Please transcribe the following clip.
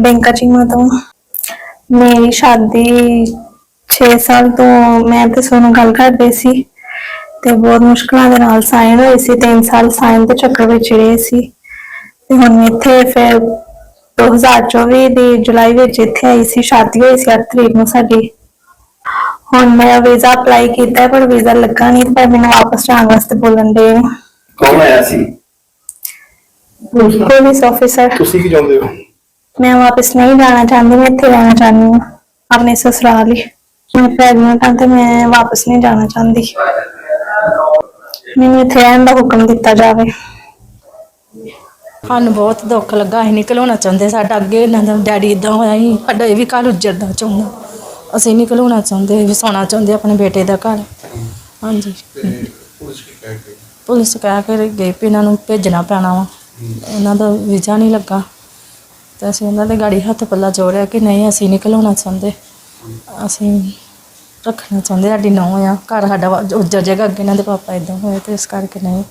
ਬੈਂਕਾ ਚੀਮਾ ਤੋਂ ਮੇਰੀ ਸ਼ਾਦੀ 6 ਸਾਲ ਤੋਂ ਮੈਂ ਤੇ ਸੋਨੂੰ ਗੱਲ ਕਰਦੇ ਸੀ ਤੇ ਬਹੁਤ ਮੁਸ਼ਕਲਾਂ ਦੇ ਨਾਲ ਸਾਈਨ ਹੋਏ ਸੀ 3 ਸਾਲ ਸਾਈਨ ਦੇ ਚੱਕਰ ਵਿੱਚ ਰਹੇ ਸੀ। ਤੇ ਹੁਣ ਇੱਥੇ ਫਿਰ 2024 ਦੀ ਜੁਲਾਈ ਵਿੱਚ ਇੱਥੇ ਆਈ ਸੀ ਸ਼ਾਦੀ ਹੋਈ ਸੀ 8 ਤਰੀਕ ਨੂੰ ਸਾਡੀ। ਹੁਣ ਮੇਰਾ ਵੀਜ਼ਾ ਅਪਲਾਈ ਕੀਤਾ ਪਰ ਵੀਜ਼ਾ ਲੱਗਾ ਨਹੀਂ ਪਰ ਮੈਨੂੰ ਵਾਪਸ ਜਾਣ ਵਾਸਤੇ ਬੋਲਣ ਦੇ ਕੌਣ ਆਇਆ ਸੀ? ਪੁਲਿਸ ਆਫੀਸਰ ਤੁਸੀਂ ਕੀ ਚਾਹੁੰਦੇ ਹੋ? ਮੈਂ ਵਾਪਸ ਨਹੀਂ ਜਾਣਾ ਚਾਹੁੰਦੀ ਮੈਂ ਇੱਥੇ ਰਹਿਣਾ ਚਾਹੁੰਦੀ ਆਪਣੇ ਸਸੁਰਾਲ ਹੀ ਮੈਂ ਪ੍ਰੈਗਨੈਂਟ ਹਾਂ ਤੇ ਮੈਂ ਵਾਪਸ ਨਹੀਂ ਜਾਣਾ ਚਾਹੁੰਦੀ। ਮੈਨੂੰ ਇੱਥੇ ਰਹਿਣ ਦਾ ਹੁਕਮ ਦਿੱਤਾ ਜਾਵੇ। ਸਾਨੂੰ ਬਹੁਤ ਦੁੱਖ ਲੱਗਾ ਅਸੀਂ ਨਿਕਲਣਾ ਚਾਹੁੰਦੇ ਸਾਡਾ ਅੱਗੇ ਇਹਨਾਂ ਦਾ ਡੈਡੀ ਇਦਾਂ ਹੋਇਆ ਸੀ ਸਾਡਾ ਇਹ ਵੀ ਘਰ ਉੱਜੜਦਾ ਚਾਹੁੰਦਾ। ਅਸੀਂ ਨਿਕਲਣਾ ਚਾਹੁੰਦੇ ਵਸਾਉਣਾ ਚਾਹੁੰਦੇ ਆਪਣੇ ਬੇਟੇ ਦਾ ਘਰ। ਹਾਂਜੀ। ਪੁਲਿਸ ਕਹਿ ਕੇ ਗਏ ਵੀ ਇਹਨਾਂ ਨੂੰ ਭੇਜਣਾ ਪੈਣਾ ਵਾ। ਇਹਨਾਂ ਦਾ ਵੀਜ਼ਾ ਨਹੀਂ ਲੱਗਾ। ਤੇ ਅਸੀਂ ਉਹਨਾਂ ਦੇ ਗਾੜੀ ਹੱਥ ਪੱਲਾ ਜੋੜਿਆ ਕਿ ਨਹੀਂ, ਅਸੀਂ ਨਹੀਂ ਨਿਕਲਣਾ ਚਾਹੁੰਦੇ। ਅਸੀਂ ਰੱਖਣਾ ਚਾਹੁੰਦੇ, ਸਾਡੀ ਨੌਂ ਆ। ਘਰ ਸਾਡਾ ਉੱਜਰ ਉੱਜੜ ਜਾਏਗਾ ਅੱਗੇ ਇਹਨਾਂ ਦੇ ਪਾਪਾ ਇਦਾਂ ਹੋਏ ਤੇ ਇਸ ਕਰਕੇ ਨਹੀਂ।